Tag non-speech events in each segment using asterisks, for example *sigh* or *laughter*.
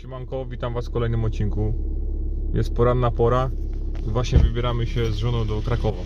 Siemanko, witam Was w kolejnym odcinku. Jest poranna pora. Właśnie wybieramy się z żoną do Krakowa.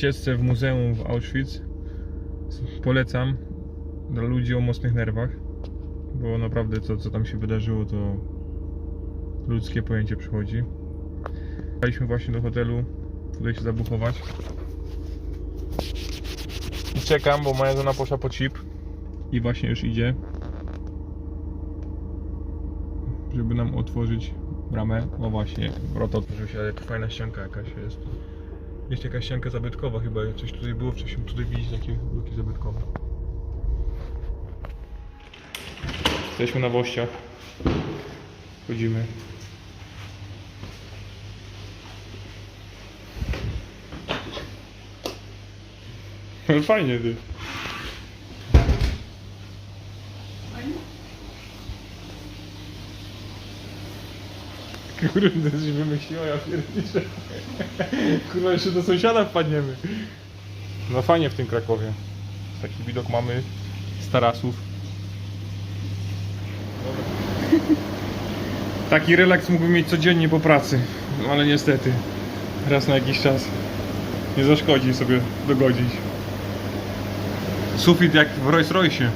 Wycieczce w muzeum w Auschwitz. Polecam dla ludzi o mocnych nerwach, bo naprawdę to, co tam się wydarzyło, to ludzkie pojęcie przychodzi. Jechaliśmy właśnie do hotelu, tutaj się zabuchować. I czekam, bo moja żona poszła po chip i właśnie już idzie, żeby nam otworzyć bramę. O właśnie, wrota otworzył się, ale fajna ścianka jakaś jest. Jest jakaś ścianka zabytkowa chyba, coś tutaj było wcześniej, tutaj widzieć takie bloki zabytkowe. Jesteśmy na Wościach. Chodzimy. *laughs* Fajnie ty. Kurde, coś wymyśliła, ja pierdziszę. Kurwa, jeszcze do sąsiada wpadniemy. No fajnie w tym Krakowie. Taki widok mamy z tarasów. Taki relaks mógłbym mieć codziennie po pracy, no ale niestety raz na jakiś czas nie zaszkodzi sobie dogodzić. Sufit jak w Rolls Royce.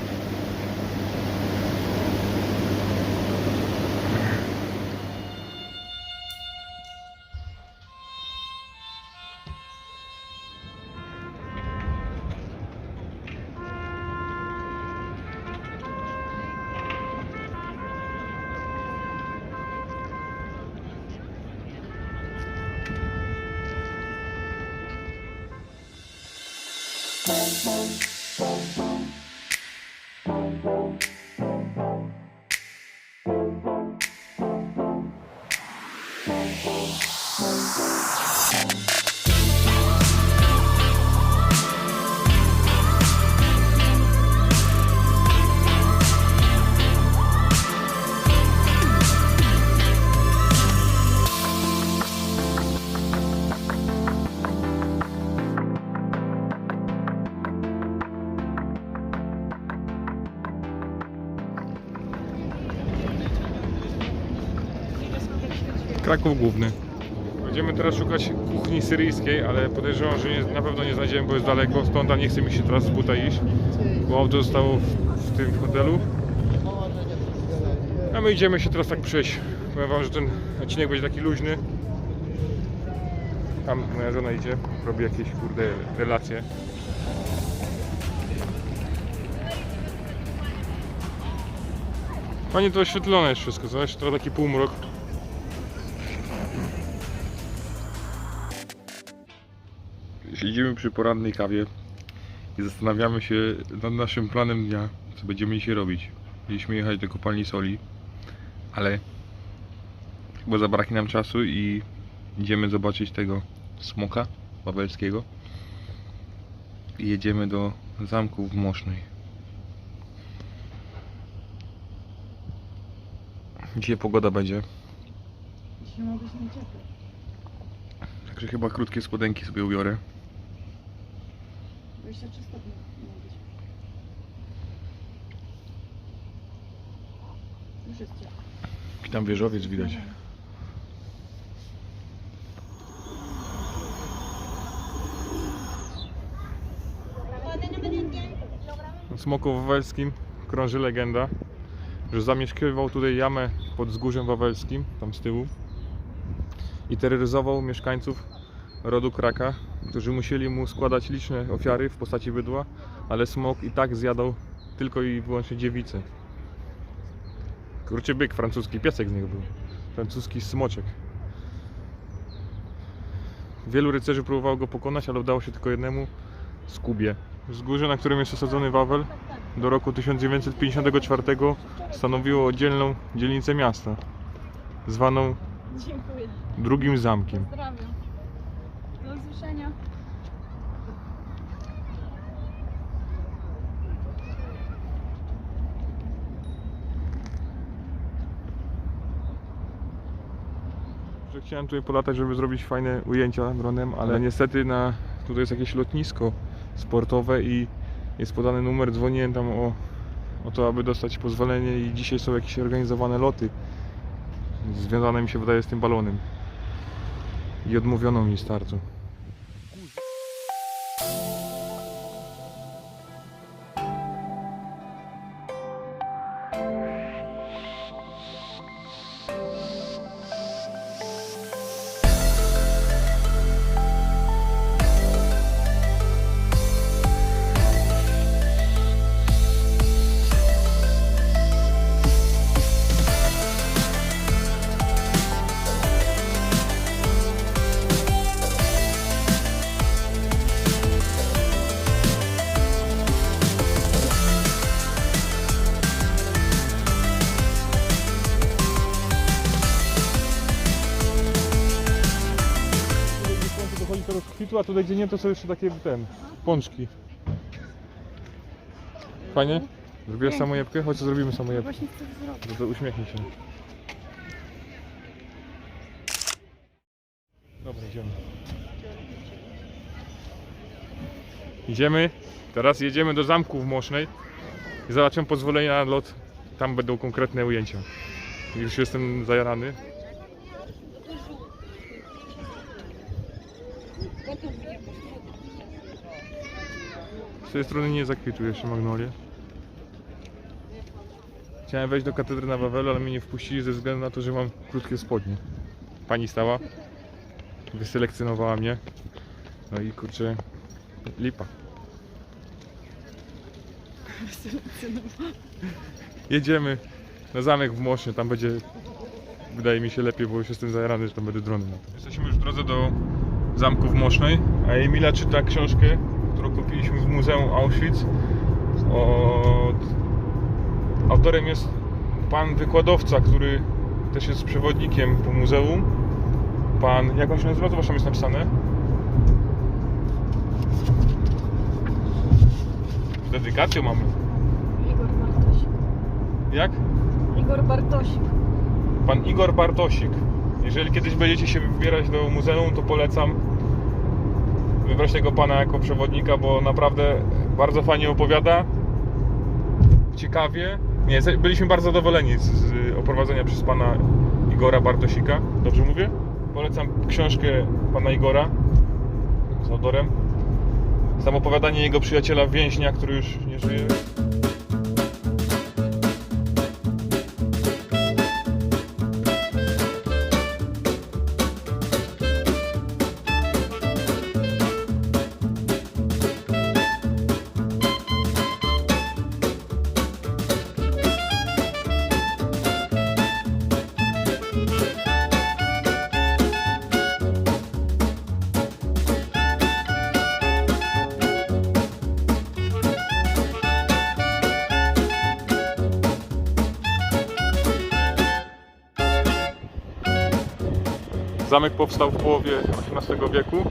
Kraków Główny. Będziemy teraz szukać kuchni syryjskiej, ale podejrzewam, że nie, na pewno nie znajdziemy, bo jest daleko stąd, a nie chce mi się teraz z buta iść, bo auto zostało w, w tym hotelu. A my idziemy się teraz tak przejść. Powiem wam, że ten odcinek będzie taki luźny. Tam moja żona idzie, robi jakieś kurde relacje. Fajnie to oświetlone jest wszystko, zobacz, to taki półmrok. Siedzimy przy porannej kawie i zastanawiamy się nad naszym planem dnia, co będziemy dzisiaj robić. Mieliśmy jechać do kopalni soli, ale chyba zabraknie nam czasu i idziemy zobaczyć tego smoka wawelskiego i jedziemy do zamku w Mosznej. Dzisiaj pogoda będzie, Dzisiaj ma być także chyba krótkie spodenki sobie ubiorę. 23 stopnie ma być. Już jest ciepło. Jaki tam wieżowiec widać. O Smoku Wawelskim krąży legenda, że zamieszkiwał tutaj jamę pod wzgórzem wawelskim, tam z tyłu i terroryzował mieszkańców rodu Kraka, którzy musieli mu składać liczne ofiary w postaci bydła, ale smok i tak zjadał tylko i wyłącznie dziewice. Kurczy byk, francuski piesek z niego był. Francuski smoczek. Wielu rycerzy próbowało go pokonać, ale udało się tylko jednemu Skubie. Wzgórze, na którym jest osadzony Wawel, do roku 1954 stanowiło oddzielną dzielnicę miasta, zwaną drugim zamkiem. Usłyszenia. Że chciałem tutaj polatać, żeby zrobić fajne ujęcia dronem, ale niestety na, tutaj jest jakieś lotnisko sportowe i jest podany numer, dzwoniłem tam o, o to, aby dostać pozwolenie i dzisiaj są jakieś organizowane loty związane mi się wydaje z tym balonem i odmówiono mi startu. A tutaj gdzie nie to są jeszcze takie ten, pączki. Fajnie? Zrobiłaś samojebkę? Chodź zrobimy samojebkę. Właśnie chcę zrobić. No to uśmiechnij się. Dobra, idziemy. Idziemy. Teraz jedziemy do zamku w Mosznej i zobaczymy pozwolenie na lot. Tam będą konkretne ujęcia. Już jestem zajarany. Tej strony nie zakwituje jeszcze magnolie. Chciałem wejść do katedry na Wawelu, ale mnie nie wpuścili ze względu na to, że mam krótkie spodnie. Pani stała, wyselekcjonowała mnie. No i kurczę, lipa. Jedziemy na zamek w Mosznie, tam będzie, wydaje mi się lepiej, bo już jestem zajarany, że tam będę dronem. Jesteśmy już w drodze do zamku w Mosznej, a Emila czyta książkę, kupiliśmy w Muzeum Auschwitz od Autorem jest pan wykładowca, który też jest przewodnikiem po muzeum. Pan, jak on się nazywa? Zobacz, tam jest napisane. Z dedykacją mamy. Igor Bartosik. Jak? Igor Bartosik. Pan Igor Bartosik. Jeżeli kiedyś będziecie się wybierać do muzeum, to polecam wybrać tego pana jako przewodnika, bo naprawdę bardzo fajnie opowiada. Ciekawie. Nie, byliśmy bardzo zadowoleni z, z oprowadzenia przez pana Igora Bartosika. Dobrze mówię? Polecam książkę pana Igora z autorem. Sam opowiadanie jego przyjaciela więźnia, który już nie żyje. Zamek powstał w połowie XVIII wieku.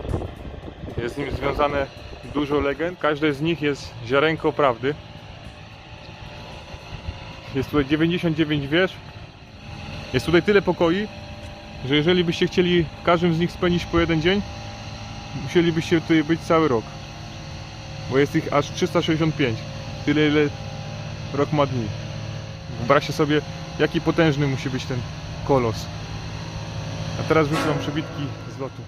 Jest z nim związane dużo legend. Każde z nich jest ziarenko prawdy. Jest tutaj 99 wież. Jest tutaj tyle pokoi, że jeżeli byście chcieli w każdym z nich spędzić po jeden dzień, musielibyście tutaj być cały rok. Bo jest ich aż 365. Tyle ile rok ma dni. Wyobraźcie sobie, jaki potężny musi być ten kolos. A teraz wrzucę wam przebitki z lotu.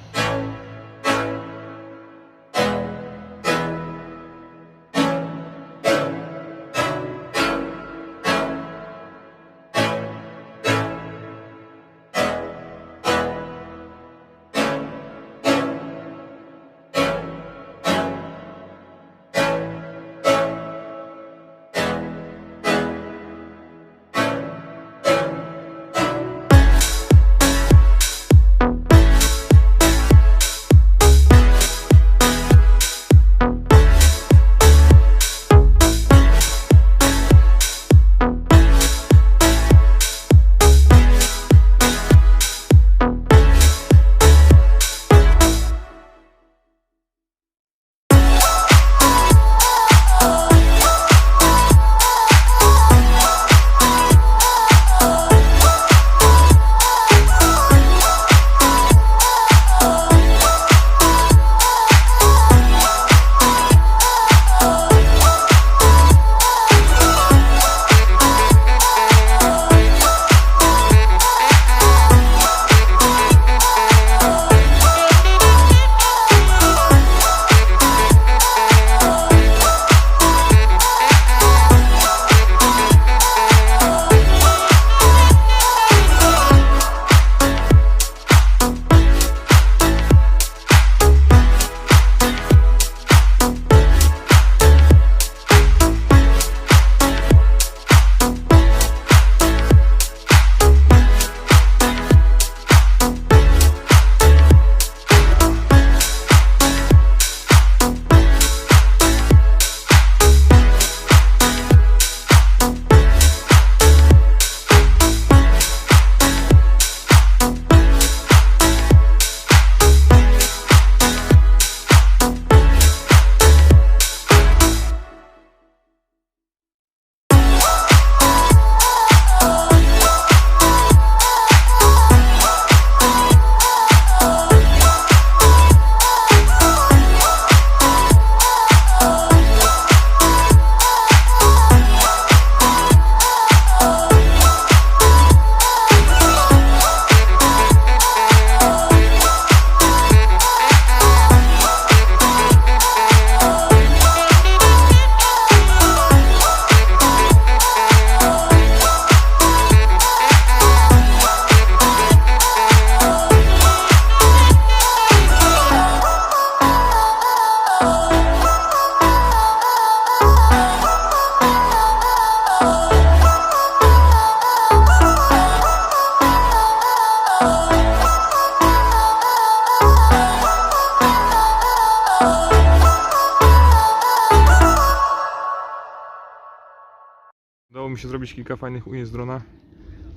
Udało mi się zrobić kilka fajnych ujęć z drona.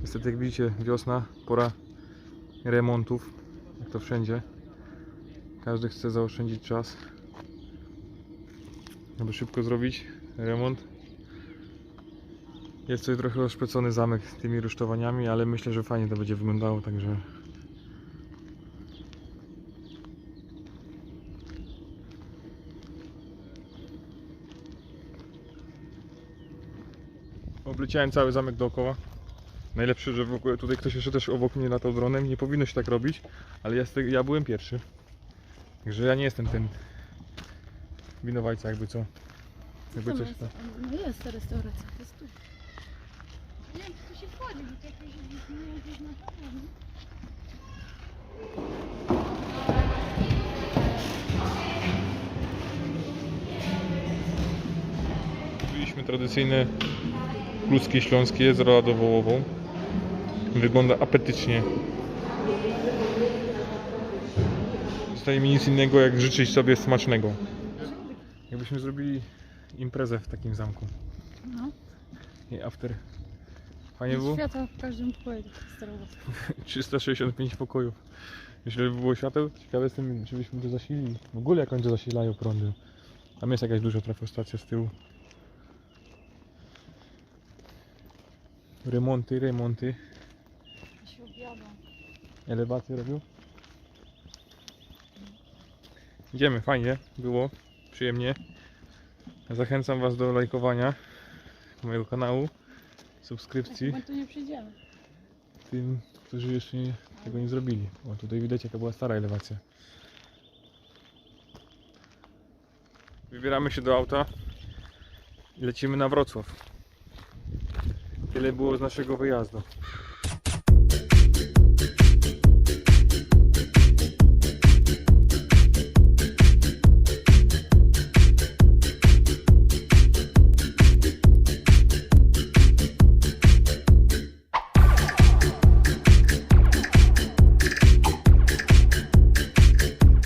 Niestety jak widzicie wiosna, pora remontów, jak to wszędzie. Każdy chce zaoszczędzić czas, aby szybko zrobić remont. Jest tutaj trochę rozszpecony zamek z tymi rusztowaniami, ale myślę, że fajnie to będzie wyglądało, także Obleciałem cały zamek dookoła. Najlepsze, że w ogóle tutaj ktoś jeszcze też obok mnie latał dronem. Nie powinno się tak robić, ale ja, ja byłem pierwszy. Także ja nie jestem ten winowajca, jakby co. Jakby Co coś jest? tam. No jest ta restauracja, to jest tu. Nie wiem, czy tu się wchodzi, bo to jakieś nie pewno. Kupiliśmy tradycyjne kluski śląskie z roładą wołową. Wygląda apetycznie. Zostaje mi nic innego jak życzyć sobie smacznego. Jakbyśmy zrobili imprezę w takim zamku. No. I after. Fajnie było? Światła w każdym pokoju tak sterować. 365 pokojów. Jeśli by było świateł, ciekawe jestem, czy byśmy to zasilili. W ogóle jak oni to zasilają prądem. Tam jest jakaś duża trafostacja z tyłu. Remonty, remonty. Się obiadam. Elewacje robią. Idziemy, fajnie, było, przyjemnie. Zachęcam Was do lajkowania mojego kanału, subskrypcji Chyba tu nie przyjdziemy. tym, którzy jeszcze nie, tego nie zrobili. O, tutaj widać jaka była stara elewacja. Wybieramy się do auta i lecimy na Wrocław. Tyle było z naszego wyjazdu.